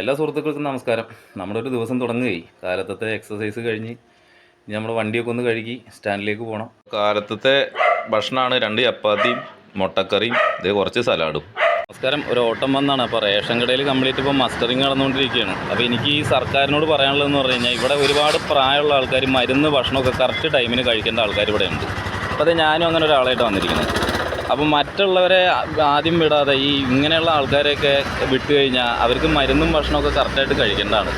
എല്ലാ സുഹൃത്തുക്കൾക്കും നമസ്കാരം. നമ്മളൊരു ഒരു ദിവസം തുടങ്ങുകയായി. കാലത്തത്തെ എക്സസൈസ് കഴിഞ്ഞ് ഇനി നമ്മുടെ വണ്ടിയൊക്കെ ഒന്ന് കഴുകി സ്റ്റാൻഡിലേക്ക് പോകണം കാലത്തത്തെ ഭക്ഷണമാണ് രണ്ട് ചപ്പാത്തിയും മുട്ടക്കറിയും ഇത് കുറച്ച് സലാഡും. നമസ്കാരം. ഒരു ഓട്ടം വന്നാണ്. അപ്പോൾ റേഷൻ കടയിൽ കംപ്ലീറ്റ് ഇപ്പോൾ മസ്റ്ററിങ് നടന്നുകൊണ്ടിരിക്കുകയാണ്. അപ്പോൾ എനിക്ക് ഈ സർക്കാരിനോട് പറയാനുള്ളതെന്ന് പറഞ്ഞു കഴിഞ്ഞാൽ ഇവിടെ ഒരുപാട് പ്രായമുള്ള ആൾക്കാർ മരുന്ന് ഭക്ഷണമൊക്കെ കറക്റ്റ് ടൈമിന് കഴിക്കേണ്ട ആൾക്കാർ ഇവിടെ ഉണ്ട് അപ്പോൾ അത് ഞാനും അങ്ങനെ ഒരാളായിട്ട് വന്നിരിക്കുന്നത്. അപ്പോൾ മറ്റുള്ളവരെ ആദ്യം വിടാതെ ഈ ഇങ്ങനെയുള്ള ആൾക്കാരെയൊക്കെ വിട്ടു കഴിഞ്ഞാൽ അവർക്ക് മരുന്നും ഭക്ഷണമൊക്കെ കറക്റ്റായിട്ട് കഴിക്കേണ്ടതാണ്.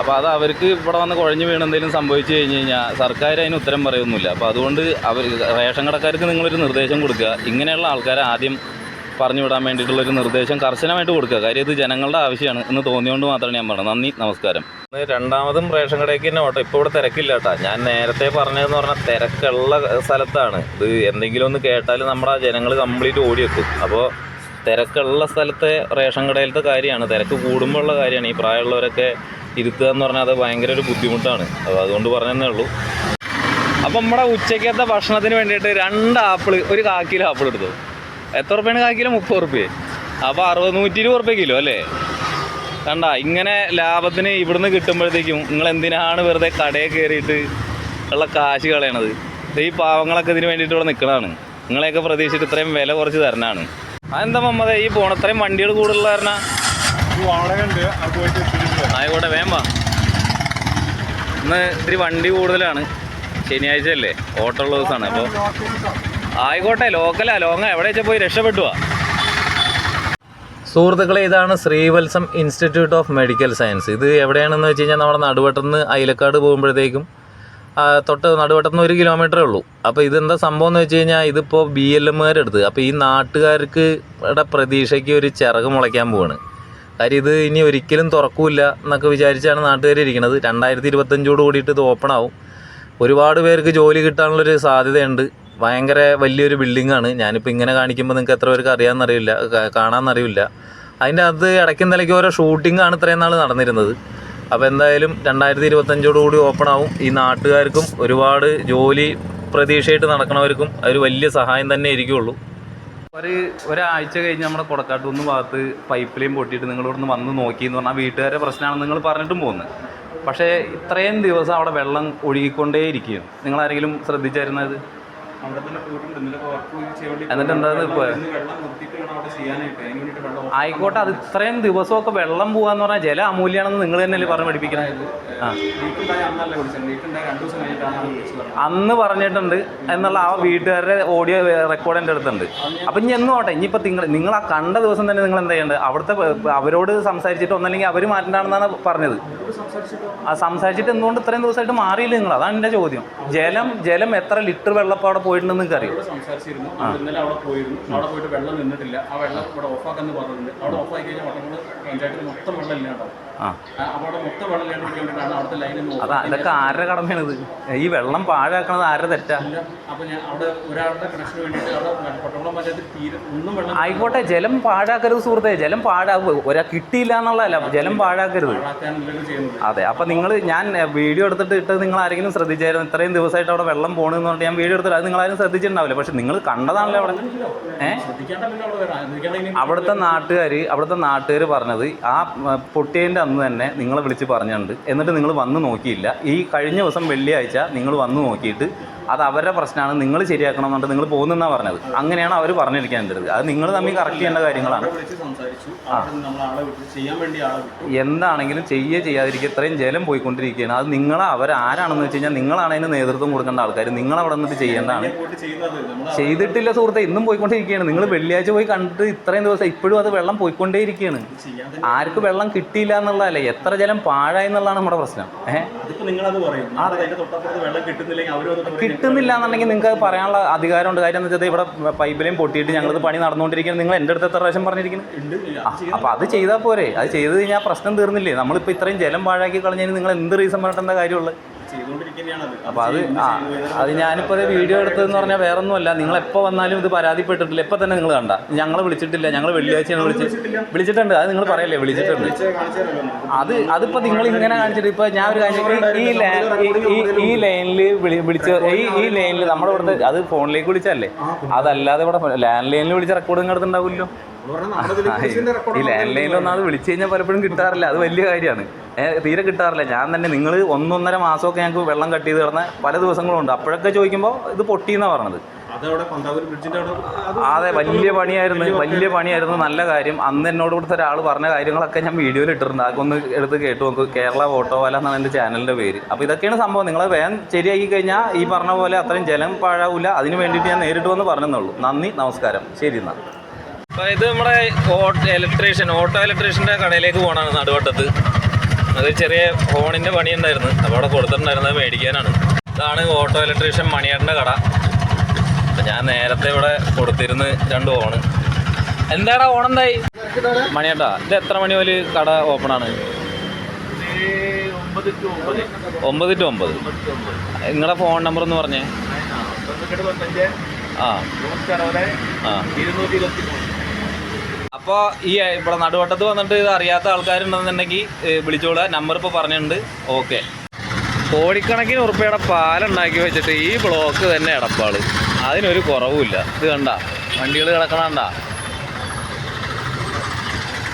അപ്പോൾ അത് അവർക്ക് ഇവിടെ വന്ന് കുഴഞ്ഞു വീണ് എന്തെങ്കിലും സംഭവിച്ചു കഴിഞ്ഞ് കഴിഞ്ഞാൽ സർക്കാർ അതിന് ഉത്തരം പറയൊന്നുമില്ല. അപ്പോൾ അതുകൊണ്ട് അവർ റേഷൻ കടക്കാർക്ക് നിങ്ങളൊരു നിർദ്ദേശം കൊടുക്കുക. ഇങ്ങനെയുള്ള ആൾക്കാരെ ആദ്യം പറഞ്ഞു വിടാൻ വേണ്ടിയിട്ടുള്ളൊരു നിർദ്ദേശം കർശനമായിട്ട് കൊടുക്കുക. കാര്യം ഇത് ജനങ്ങളുടെ ആവശ്യമാണ് എന്ന് തോന്നിയോണ്ട് മാത്രമാണ് ഞാൻ പറഞ്ഞത്. നന്ദി നമസ്കാരം. രണ്ടാമതും റേഷൻ കടയ്ക്ക് തന്നെ ഓട്ടോ ഇപ്പോൾ ഇവിടെ തിരക്കില്ല കേട്ടോ ഞാൻ നേരത്തെ പറഞ്ഞതെന്ന് പറഞ്ഞാൽ തിരക്കുള്ള സ്ഥലത്താണ്. ഇത് എന്തെങ്കിലും ഒന്ന് കേട്ടാൽ നമ്മുടെ ജനങ്ങൾ കംപ്ലീറ്റ് ഓടിയെത്തും. അപ്പോൾ തിരക്കുള്ള സ്ഥലത്തെ റേഷൻ കടയിലത്തെ കാര്യമാണ്. തിരക്ക് കൂടുമ്പോൾ ഉള്ള കാര്യമാണ്. ഈ പ്രായമുള്ളവരൊക്കെ ഇരുത്തുക എന്ന് പറഞ്ഞാൽ അത് ഭയങ്കര ഒരു ബുദ്ധിമുട്ടാണ്. അപ്പോൾ അതുകൊണ്ട് പറഞ്ഞതേ ഉള്ളൂ. അപ്പം നമ്മുടെ ഉച്ചയ്ക്കത്തെ ഭക്ഷണത്തിന് വേണ്ടിയിട്ട് രണ്ട് ആപ്പിൾ ഒരു കാക്കിലോ ആപ്പിൾ എടുത്തു. എത്ര റുപ്യാണ് കാക്കിലോ മുപ്പത് റുപ്യ അപ്പോൾ അറുപത് നൂറ്റി ഇരുപത് റുപ്യ കിലോ അല്ലേ? കണ്ട ഇങ്ങനെ ലാഭത്തിന് ഇവിടുന്ന് കിട്ടുമ്പോഴത്തേക്കും നിങ്ങൾ എന്തിനാണ് വെറുതെ കടയിൽ കയറിയിട്ട് ഉള്ള കാശ് കളയണത്? ഈ പാവങ്ങളൊക്കെ ഇതിന് വേണ്ടിയിട്ട് ഇവിടെ നിൽക്കണതാണ് നിങ്ങളെയൊക്കെ പ്രതീക്ഷിച്ചിട്ട് ഇത്രയും വില കുറച്ച് തരണാണ്. അതെന്താ മമ്മത ഈ പോണ ഇത്രയും വണ്ടികൾ കൂടുതലുള്ള കാരണം. ആയിക്കോട്ടെ വേം വാ. ഇന്ന് ഇത്തിരി വണ്ടി കൂടുതലാണ്. ശനിയാഴ്ച അല്ലേ ഓട്ടോ ഉള്ള ദിവസമാണ് അപ്പോൾ ആയിക്കോട്ടെ ലോക്കലാ ലോങ്ങ. എവിടെ വെച്ചാൽ പോയി രക്ഷപ്പെട്ടുവാ? സുഹൃത്തുക്കളെ ഇതാണ് Srivatsam institute of medical science. ഇത് എവിടെയാണെന്ന് വെച്ച് കഴിഞ്ഞാൽ നമ്മുടെ നിന്ന് അയിലക്കാട് പോകുമ്പോഴത്തേക്കും തൊട്ട് നിന്ന് ഒരു കിലോമീറ്ററേ ഉള്ളൂ. അപ്പോൾ ഇതെന്താ സംഭവം എന്ന് വെച്ച് കഴിഞ്ഞാൽ ഇതിപ്പോൾ ബി എൽ എമ്മുകാരെടുത്ത് അപ്പോൾ ഈ നാട്ടുകാർക്ക് പ്രതീക്ഷയ്ക്ക് ഒരു ചിറക് മുളയ്ക്കാൻ പോവാണ്. കാര്യം ഇത് ഇനി ഒരിക്കലും തുറക്കൂല എന്നൊക്കെ വിചാരിച്ചാണ് നാട്ടുകാർ ഇരിക്കുന്നത് രണ്ടായിരത്തി ഇരുപത്തഞ്ചോട് കൂടിയിട്ട് ഇത് ഓപ്പൺ ആവും. ഒരുപാട് പേർക്ക് ജോലി കിട്ടാനുള്ളൊരു സാധ്യതയുണ്ട്. ഭയങ്കര വലിയൊരു ബിൽഡിങ്ങാണ് ഞാനിപ്പോൾ ഇങ്ങനെ കാണിക്കുമ്പോൾ നിങ്ങൾക്ക് എത്ര പേർക്ക് അറിയാമെന്നറിയില്ല. കാണാമെന്നറിയില്ല. അതിന്റെ അത് ഇടയ്ക്കും നിലയ്ക്ക് ഓരോ ഷൂട്ടിങ്ങാണ് ഇത്രയും നാൾ നടന്നിരുന്നത്. അപ്പോൾ എന്തായാലും രണ്ടായിരത്തി ഇരുപത്തഞ്ചോട് കൂടി ഓപ്പൺ ആവും. ഈ നാട്ടുകാർക്കും ഒരുപാട് ജോലി പ്രതീക്ഷയായിട്ട് നടക്കണവർക്കും അതൊരു വലിയ സഹായം തന്നെ ആയിരിക്കുള്ളൂ. ഒരു ഒരാഴ്ച കഴിഞ്ഞ് നമ്മുടെ കൊടക്കാട്ടൊന്ന് ഭാഗത്ത് പൈപ്പ് ലൈൻ പൊട്ടിയിട്ട് നിങ്ങളിവിടെ നിന്ന് വന്ന് നോക്കി എന്ന് പറഞ്ഞാൽ വീട്ടുകാരുടെ പ്രശ്നമാണെന്ന് നിങ്ങൾ പറഞ്ഞിട്ടും പോകുന്നത് പക്ഷേ ഇത്രയും ദിവസം അവിടെ വെള്ളം ഒഴുകിക്കൊണ്ടേയിരിക്കും നിങ്ങളാരെങ്കിലും ശ്രദ്ധിച്ചായിരുന്നത് എന്നിട്ട് എന്താ ഇപ്പൊ ആയിക്കോട്ടെ അത് ഇത്രയും ദിവസമൊക്കെ വെള്ളം പോകാന്ന് പറഞ്ഞാൽ ജല അമൂല്യാണെന്ന് നിങ്ങൾ തന്നെയല്ലേ പറഞ്ഞ് പഠിപ്പിക്കുന്നത് ആ. അന്ന് പറഞ്ഞിട്ടുണ്ട് എന്നുള്ള ആ വീട്ടുകാരുടെ ഓഡിയോ റെക്കോർഡ് എന്റെ അടുത്തുണ്ട്. അപ്പം ഇനി എന്നും ഓട്ടെ ഇനിയിപ്പോൾ നിങ്ങൾ നിങ്ങൾ ആ കണ്ട ദിവസം തന്നെ നിങ്ങൾ എന്താ ചെയ്യേണ്ടത് അവിടുത്തെ അവരോട് സംസാരിച്ചിട്ട് ഒന്നല്ലെങ്കിൽ അവർ മാറ്റണ്ടാണെന്നാണ് പറഞ്ഞത്. സംസാരിച്ചിട്ട് എന്തുകൊണ്ട് ഇത്രയും ദിവസമായിട്ട് മാറിയില്ല നിങ്ങൾ? അതാണ് എന്റെ ചോദ്യം. ജലം ജലം എത്ര ലിറ്റർ വെള്ളപ്പം അവിടെ പോയിട്ടുണ്ടെന്ന് നിങ്ങൾക്ക് അറിയോ സംസാരിച്ചിരുന്നു. ഇന്നലെ അവിടെ പോയിരുന്നു. അവിടെ പോയിട്ട് വെള്ളം നിന്നിട്ടില്ല. ആ വെള്ളം ഇവിടെ ഓഫാക്കാന്ന് പറഞ്ഞിട്ടുണ്ട്. അവിടെ ഓഫാക്കി കഴിഞ്ഞാൽ വട്ടങ്ങൾ പഞ്ചായത്തിൽ മൊത്തം വെള്ളം ഇല്ലാണ്ടാവും വെള്ളം അതാ അതൊക്കെ ആരുടെ കടമയാണിത്? ഈ വെള്ളം പാഴാക്കണത് ആരുടെ തെറ്റാ? വെള്ളം ആയിക്കോട്ടെ ജലം പാഴാക്കരുത് സുഹൃത്തെ. ജലം പാഴാ ഒരാ കിട്ടിയില്ല എന്നുള്ളതല്ല. ജലം പാഴാക്കരുത്. അതെ അപ്പം നിങ്ങൾ ഞാൻ വീഡിയോ എടുത്തിട്ട് ഇട്ട് നിങ്ങൾ ആരെങ്കിലും ശ്രദ്ധിച്ചായിരുന്നു? ഇത്രയും ദിവസമായിട്ട് അവിടെ വെള്ളം പോകണമെന്ന് പറഞ്ഞിട്ട് ഞാൻ വീഡിയോ എടുത്തിട്ട് അത് നിങ്ങളാരും ശ്രദ്ധിച്ചിട്ടുണ്ടാവില്ല. പക്ഷെ നിങ്ങൾ കണ്ടതാണല്ലോ അവിടെ. ഏഹ് അവിടുത്തെ നാട്ടുകാർ അവിടുത്തെ നാട്ടുകാർ പറഞ്ഞത് ആ പൊട്ടിയതിന്റെ പൊട്ടിയതിന്റെ അന്ന് തന്നെ നിങ്ങളെ വിളിച്ച് പറഞ്ഞിട്ടുണ്ട്. എന്നിട്ട് നിങ്ങൾ വന്ന് നോക്കിയില്ല. ഈ കഴിഞ്ഞ ദിവസം വെള്ളിയാഴ്ച നിങ്ങൾ വന്ന് നോക്കിയിട്ട് അത് അവരുടെ പ്രശ്നമാണ് നിങ്ങൾ ശരിയാക്കണം എന്നിട്ട് നിങ്ങൾ പോകുന്നെന്നാണ് പറഞ്ഞത്. അങ്ങനെയാണ് അവർ പറഞ്ഞിരിക്കാൻ തരുന്നത് അത് നിങ്ങൾ തമ്മിൽ കറക്റ്റ് ചെയ്യേണ്ട കാര്യങ്ങളാണ്. എന്താണെങ്കിലും ചെയ്യുക ചെയ്യാതിരിക്കുക ഇത്രയും ജലം പോയിക്കൊണ്ടിരിക്കുകയാണ്. അത് നിങ്ങൾ അവരാരാണെന്ന് വെച്ച് കഴിഞ്ഞാൽ നിങ്ങളാണ് അതിന് നേതൃത്വം കൊടുക്കേണ്ട ആൾക്കാർ നിങ്ങൾ അവിടെ നിന്നിട്ട് ചെയ്യേണ്ടതാണ്. ചെയ്തിട്ടില്ല സുഹൃത്തെ ഇന്നും പോയിക്കൊണ്ടിരിക്കുകയാണ് നിങ്ങൾ വെള്ളിയാഴ്ച പോയി കണ്ടിട്ട് ഇത്രയും ദിവസം ഇപ്പോഴും അത് വെള്ളം പോയിക്കൊണ്ടേയിരിക്കുകയാണ്. ആർക്ക് വെള്ളം കിട്ടിയില്ല എന്നുള്ളതല്ല എത്ര ജലം പാഴായി എന്നുള്ളതാണ് നമ്മുടെ പ്രശ്നം. കിട്ടുന്നില്ല എന്നുണ്ടെങ്കിൽ നിങ്ങൾക്ക് അത് പറയാനുള്ള അധികാരമുണ്ട്. കാര്യം എന്ന് വെച്ചാൽ ഇവിടെ പൈപ്പിലേയും പൊട്ടിയിട്ട് ഞങ്ങളിത് പണി നടന്നുകൊണ്ടിരിക്കുന്നത് നിങ്ങൾ എന്റെ അടുത്ത് എത്ര പ്രാവശ്യം പറഞ്ഞിരിക്കുന്നു? ഉണ്ട്. അപ്പോൾ അത് ചെയ്താൽ പോരെ. അത് ചെയ്ത് കഴിഞ്ഞാൽ പ്രശ്നം തീർന്നില്ലേ? നമ്മളിപ്പോൾ ഇത്രയും ജലം പാഴാക്കി കളഞ്ഞതിന് നിങ്ങൾ എന്ത് റീസൺ പറഞ്ഞിട്ട് എന്താ കാര്യമുള്ളത് അപ്പോൾ അത് ആ അത് ഞാനിപ്പോൾ ഇത് വീഡിയോ എടുത്തതെന്ന് പറഞ്ഞാൽ വേറെ ഒന്നുമല്ല നിങ്ങൾ എപ്പോ വന്നാലും ഇത് പരാതിപ്പെട്ടിട്ടില്ല. എപ്പോൾ തന്നെ നിങ്ങൾ കണ്ട. ഞങ്ങൾ വിളിച്ചിട്ടില്ല. ഞങ്ങൾ വെള്ളിയാഴ്ചയാണ് വിളിച്ച് വിളിച്ചിട്ടുണ്ട്. അത് നിങ്ങൾ പറയല്ലേ വിളിച്ചിട്ടുണ്ട്. അത് അതിപ്പോ നിങ്ങൾ ഇങ്ങനെ കാണിച്ചിട്ട് ഇപ്പൊ ഞാൻ ഒരു കാര്യം ഈ- ഈ ലൈനിൽ വിളിച്ച ഈ ഈ ലൈനിൽ നമ്മുടെ ഇവിടുത്തെ അത് ഫോണിലേക്ക് വിളിച്ചല്ലേ അതല്ലാതെ ഇവിടെ ലാൻഡ് ലൈനിൽ വിളിച്ച റെക്കോർഡ് നിങ്ങൾ എടുത്തുണ്ടാവില്ലോ ഈ ലാൻഡ് ലൈനിൽ ഒന്നാമത് വിളിച്ചു കഴിഞ്ഞാൽ പലപ്പോഴും കിട്ടാറില്ല. അത് വലിയ കാര്യമാണ്. തീരെ കിട്ടാറില്ല. ഞാൻ തന്നെ നിങ്ങൾ ഒന്നൊന്നര മാസമൊക്കെ ഞങ്ങൾക്ക് വെള്ളം കട്ട് ചെയ്ത് കിടന്ന പല ദിവസങ്ങളും ഉണ്ട് അപ്പോഴൊക്കെ ചോദിക്കുമ്പോൾ ഇത് പൊട്ടിയെന്നാണ് പറഞ്ഞത് അതെ വലിയ പണിയായിരുന്നു. വലിയ പണിയായിരുന്നു. നല്ല കാര്യം. അന്ന് എന്നോട് ഇവിടുത്തെ ഒരാൾ പറഞ്ഞ കാര്യങ്ങളൊക്കെ ഞാൻ വീഡിയോയിൽ ഇട്ടിട്ടുണ്ട്. അതൊക്കെ ഒന്ന് എടുത്ത് കേട്ടു നോക്ക്. കേരള ഓട്ടോവാല എന്നാണ് എന്റെ ചാനലിന്റെ പേര്. അപ്പോൾ ഇതൊക്കെയാണ് സംഭവം. നിങ്ങൾ വേഗം ശരിയാക്കി കഴിഞ്ഞാൽ ഈ പറഞ്ഞ പോലെ അത്രയും ജലം പാഴാവില്ല അതിന് വേണ്ടിയിട്ട് ഞാൻ നേരിട്ട് വന്ന് പറഞ്ഞെന്നുള്ളൂ നന്ദി നമസ്കാരം. ശരി എന്നാൽ ഇത് നമ്മുടെ ഓട്ടോ ഇലക്ട്രീഷ്യൻ ഓട്ടോ ഇലക്ട്രീഷ്യന്റെ കടയിലേക്ക് പോകണമാണ് നടുവട്ടത്ത്. അത് ചെറിയ ഫോണിന്റെ പണി ഉണ്ടായിരുന്നു അപ്പോൾ അവിടെ കൊടുത്തിട്ടുണ്ടായിരുന്നത് മേടിക്കാനാണ്. ഇതാണ് ഓട്ടോ ഇലക്ട്രീഷ്യൻ മണിയേട്ടന്റെ കട. അപ്പം ഞാൻ നേരത്തെ ഇവിടെ കൊടുത്തിരുന്ന് രണ്ട് ഓണ് എന്താടാ ഓണം ഓണെന്തായി മണിയേട്ടാ ഇത് എത്ര മണി മുതൽ കട ഓപ്പണാണ് ഒമ്പത് ടു ഒമ്പത്. നിങ്ങളുടെ ഫോൺ നമ്പർ ഒന്ന് പറഞ്ഞേ. ആ. ആ. ഇരുന്നൂറ്റി ഇരുപത്തി മൂന്ന് അപ്പോൾ ഈ ഇവിടെ നടുവട്ടത്ത് വന്നിട്ട് ഇത് അറിയാത്ത ആൾക്കാരുണ്ടെന്നുണ്ടെങ്കിൽ വിളിച്ചോളുക നമ്പർ ഇപ്പോൾ പറഞ്ഞിട്ടുണ്ട്. ഓക്കെ കോടിക്കണക്കിന് ഉറുപ്പയുടെ പാലുണ്ടാക്കി വെച്ചിട്ട് ഈ ബ്ലോക്ക് തന്നെ എടപ്പാൾ. അതിനൊരു കുറവുമില്ല. ഇത് കണ്ട വണ്ടികൾ കിടക്കണണ്ട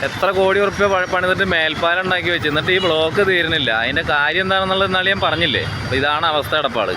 എത്ര കോടി ഉറുപ്പ്യ പണിതിട്ട് മേൽപ്പാലം ഉണ്ടാക്കി വെച്ച്. എന്നിട്ട് ഈ ബ്ലോക്ക് തീരുന്നില്ല. അതിന്റെ കാര്യം എന്താണെന്നുള്ളത് എന്നാലും ഞാൻ പറഞ്ഞില്ലേ? അപ്പോൾ ഇതാണ് അവസ്ഥ എടപ്പാട്